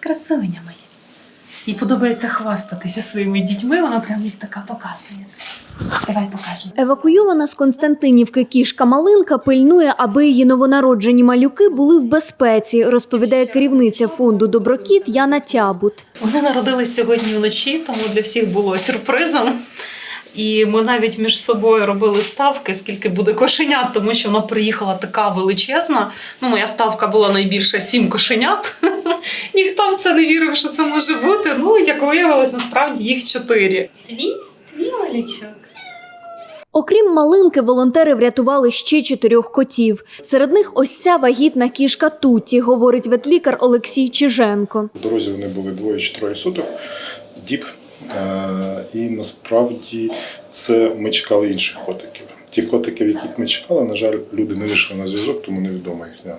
Красуня моя. Їй подобається хвастатися своїми дітьми, вона прям їх така показує. Давай покажемо. Евакуйована з Константинівки кішка Малинка пильнує, аби її новонароджені малюки були в безпеці, розповідає керівниця фонду Доброкіт Яна Тябут. Вони народились сьогодні вночі, тому для всіх було сюрпризом. І ми навіть між собою робили ставки, скільки буде кошенят, тому що вона приїхала така величезна. Ну, моя ставка була найбільша сім кошенят. Ніхто в це не вірив, що це може бути. Ну, як виявилось, насправді їх чотири. Твій, твій малючок. Окрім малинки, волонтери врятували ще чотирьох котів. Серед них ось ця вагітна кішка Туті, говорить ветлікар Олексій Чиженко. В дорозі вони були двоє чи троє суток, діб. Е, І насправді це ми чекали інших котиків. Ті котиків, яких ми чекали, на жаль, люди не вийшли на зв'язок, тому невідомо їхня,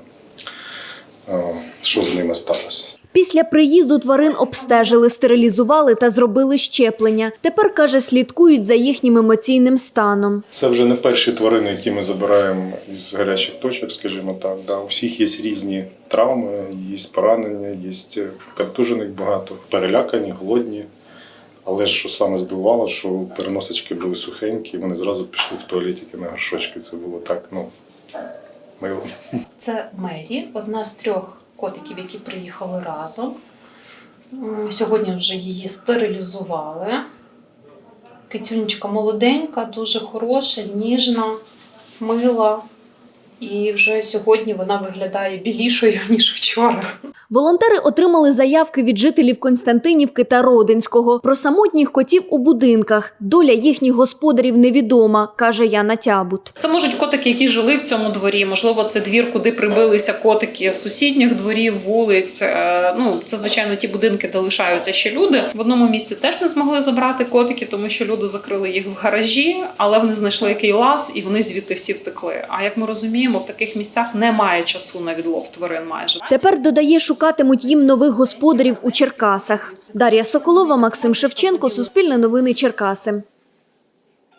е, що з ними сталося. Після приїзду тварин обстежили, стерилізували та зробили щеплення. Тепер каже, слідкують за їхнім емоційним станом. Це вже не перші тварини, які ми забираємо із гарячих точок, скажімо так. Да. У всіх є різні травми, є поранення, є контужених багато, перелякані, голодні. Але що саме здивувало, що переносочки були сухенькі, вони зразу пішли в туалетики на горшочки. Це було так, ну, мило. Це Мері, одна з трьох котиків, які приїхали разом. Сьогодні вже її стерилізували. Кицюнечка молоденька, дуже хороша, ніжна, мила. І вже сьогодні вона виглядає білішою, ніж вчора. Волонтери отримали заявки від жителів Константинівки та Родинського про самотніх котів у будинках. Доля їхніх господарів невідома, каже Яна Тябут. Це можуть котики, які жили в цьому дворі. Можливо, це двір, куди прибилися котики з сусідніх дворів, вулиць. Е, Ну, це звичайно ті будинки, де лишаються ще люди. В одному місці теж не змогли забрати котиків, тому що люди закрили їх в гаражі, але вони знайшли який лаз і вони звідти всі втекли. А як ми розуміємо, в таких місцях немає часу на відлов тварин майже. Тепер додає, шукатимуть їм нових господарів у Черкасах. Дар'я Соколова, Максим Шевченко, Суспільне новини Черкаси.